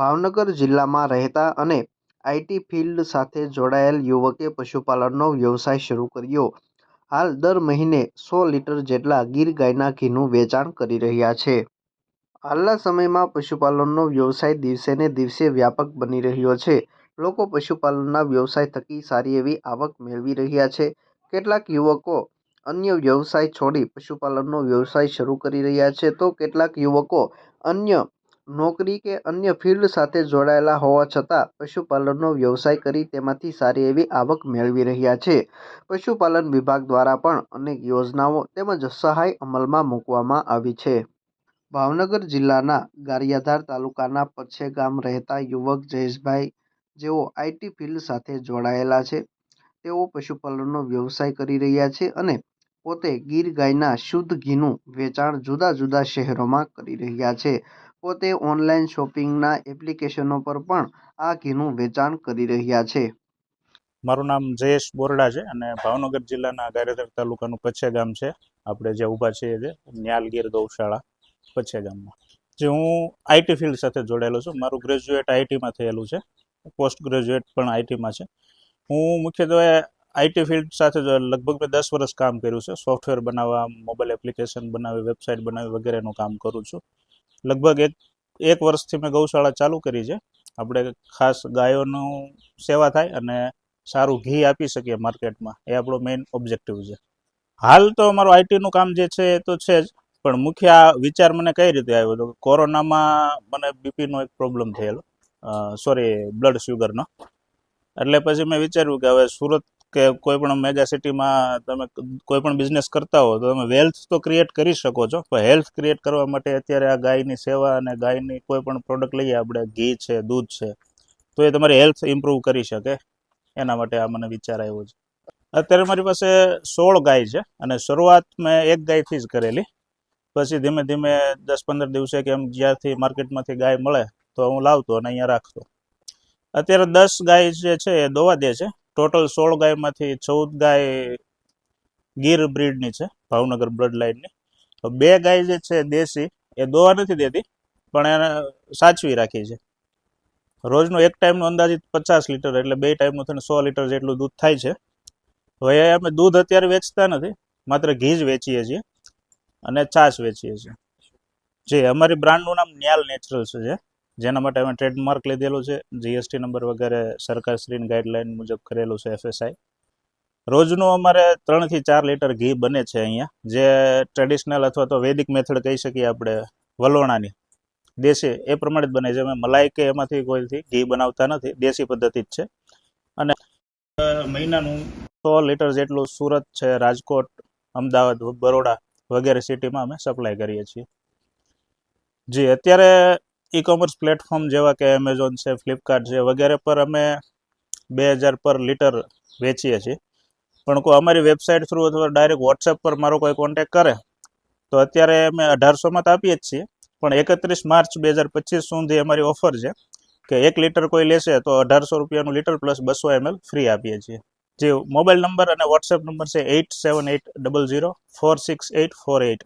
ભાવનગર જિલ્લામાં રહેતા અને આઈટી ફિલ્ડ સાથે જોડાયેલ યુવકે પશુપાલનનો વ્યવસાય શરૂ કર્યો. હાલ દર મહિને સો લીટર જેટલા ગીર ગાયના ઘીનું વેચાણ કરી રહ્યા છે. હાલના સમયમાં પશુપાલનનો વ્યવસાય દિવસે ને દિવસે વ્યાપક બની રહ્યો છે. લોકો પશુપાલનના વ્યવસાય થકી સારી એવી આવક મેળવી રહ્યા છે. કેટલાક યુવકો અન્ય વ્યવસાય છોડી પશુપાલનનો વ્યવસાય શરૂ કરી રહ્યા છે તો કેટલાક યુવકો અન્ય નોકરી કે અન્ય ફિલ્ડ સાથે જોડાયેલા હોવા છતાં પશુપાલનનો વ્યવસાય કરી તેમાંથી સારી એવી આવક મેળવી રહ્યા છે. પશુપાલન વિભાગ દ્વારા પણ અનેક યોજનાઓ તેમજ સહાય અમલમાં મૂકવામાં આવી છે. ભાવનગર જિલ્લાના ગારિયાધાર તાલુકાના પચ્છે ગામ રહેતા યુવક જયેશભાઈ, જેઓ આઈટી ફિલ્ડ સાથે જોડાયેલા છે, તેઓ પશુપાલનનો વ્યવસાય કરી રહ્યા છે અને પોતે ગીર ગાયના શુદ્ધ ઘીનું વેચાણ જુદા જુદા શહેરોમાં કરી રહ્યા છે. પોતે ઓનલાઈન શોપિંગના એપ્લિકેશનો પર પણ આ ઘીનું વેચાણ કરી રહ્યા છે. મારું નામ જયેશ બોરડા છે અને ભાવનગર જિલ્લાના ગારિયાધાર તાલુકાનું પચ્છે ગામ છે. આપણે જે ઊભા છીએ જે ન્યાલગીર ગૌશાળા પચ્છે ગામમાં. જે હું આઈટી ફિલ્ડ સાથે જોડાયેલો છું. મારું ગ્રેજ્યુએટ આઈટીમાં થયેલું છે. પોસ્ટ ગ્રેજ્યુએટ પણ આઈટીમાં છે. હું મુખ્યત્વે આઈટી ફિલ્ડ સાથે લગભગ મેં દસ વર્ષ કામ કર્યું છે. સોફ્ટવેર બનાવવા, મોબાઈલ એપ્લિકેશન બનાવી, વેબસાઇટ બનાવી વગેરેનું કામ કરું છું. લગભગ એક એક વર્ષથી મેં ગૌશાળા ચાલુ કરી છે. આપણે ખાસ ગાયોનું સેવા થાય અને સારું ઘી આપી શકીએ માર્કેટમાં. એ આપણો મેઇન ઓબ્જેક્ટિવ છે. હાલ તો અમારું આઈટીનું કામ જે છે એ તો છે જ, પણ મુખ્ય વિચાર મને કઈ રીતે આવ્યો હતો કોરોનામાં મને બીપીનો એક પ્રોબ્લેમ થયેલો. સોરી બ્લડ શુગરનો એટલે પછી મેં વિચાર્યું કે હવે સુરત કે કોઈ પણ મેગા સિટીમાં તમે કોઈ પણ બિઝનેસ કરતા હો તો તમે વેલ્થ તો ક્રિએટ કરી શકો છો. પણ હેલ્થ ક્રિએટ કરવા માટે અત્યારે આ ગાયની સેવા અને ગાયની કોઈ પણ પ્રોડક્ટ લઈએ, આપણે ઘી છે, દૂધ છે, તો એ તમારી હેલ્થ ઇમ્પ્રૂવ કરી શકે. એના માટે આ મને વિચાર આવ્યો છે. અત્યારે મારી પાસે સોળ ગાય છે અને શરૂઆત મેં એક ગાયથી જ કરેલી. પછી ધીમે ધીમે દસ પંદર દિવસે કે એમ જ્યાંથી માર્કેટમાંથી ગાય મળે તો હું લાવતો અને અહીંયા રાખતો. અત્યારે દસ ગાય જે છે એ દોવા દે છે. ટોટલ સોળ ગાયમાંથી ચૌદ ગાય ગીર બ્રીડની છે, ભાવનગર બ્લડ લાઇનની બે ગાય જે છે, દેશી, એ દોવા નથી દેતી, પણ એને સાચવી રાખી છે. રોજનો એક ટાઈમનો અંદાજિત પચાસ લીટર, એટલે બે ટાઈમનું થઈને સો લીટર જેટલું દૂધ થાય છે. હવે અમે દૂધ અત્યારે વેચતા નથી, માત્ર ઘી જ વેચીએ છીએ અને છાશ વેચીએ છીએ. જે અમારી બ્રાન્ડનું નામ ન્યાલ નેચરલ્સ છે જેના માટે અમે ટ્રેડમાર્ક લીધેલું છે. જીએસટી નંબર વગેરે સરકારશ્રીની ગાઈડલાઇન મુજબ કરેલું છે એફએસઆઈ રોજનું અમારે ત્રણથી ચાર લીટર ઘી બને છે અહીંયા. જે ટ્રેડિશનલ અથવા તો વૈદિક મેથડ કહી શકીએ આપણે, વલોણાની. દેશી, એ પ્રમાણે જ બને છે. અમે મલાઈ કે એમાંથી કોઈથી ઘી બનાવતા નથી. દેશી પદ્ધતિ જ છે. અને મહિનાનું સો લીટર જેટલું સુરત છે, રાજકોટ, અમદાવાદ, બરોડા વગેરે સિટીમાં અમે સપ્લાય કરીએ છીએ. જી, અત્યારે ઈ કોમર્સ પ્લેટફોર્મ જેવા કે એમેઝોન છે ફ્લિપકાર્ટ છે, વગેરે પર અમે બે હજાર પર લીટર વેચીએ છીએ. પણ કોઈ અમારી વેબસાઇટ થ્રુ અથવા ડાયરેક્ટ વોટ્સએપ પર મારો કોઈ કોન્ટેક કરે, તો અત્યારે અમે અઢારસોમાં તો આપીએ જ છીએ, પણ એકત્રીસ માર્ચ બે હજાર પચીસ સુધી અમારી ઓફર છે કે એક લીટર કોઈ લેશે તો અઢારસો રૂપિયાનું લીટર પ્લસ બસો એમએલ ફ્રી આપીએ છીએ. જે મોબાઈલ નંબર અને વોટ્સએપ નંબર છે eight seven eight double zero four six eight four eight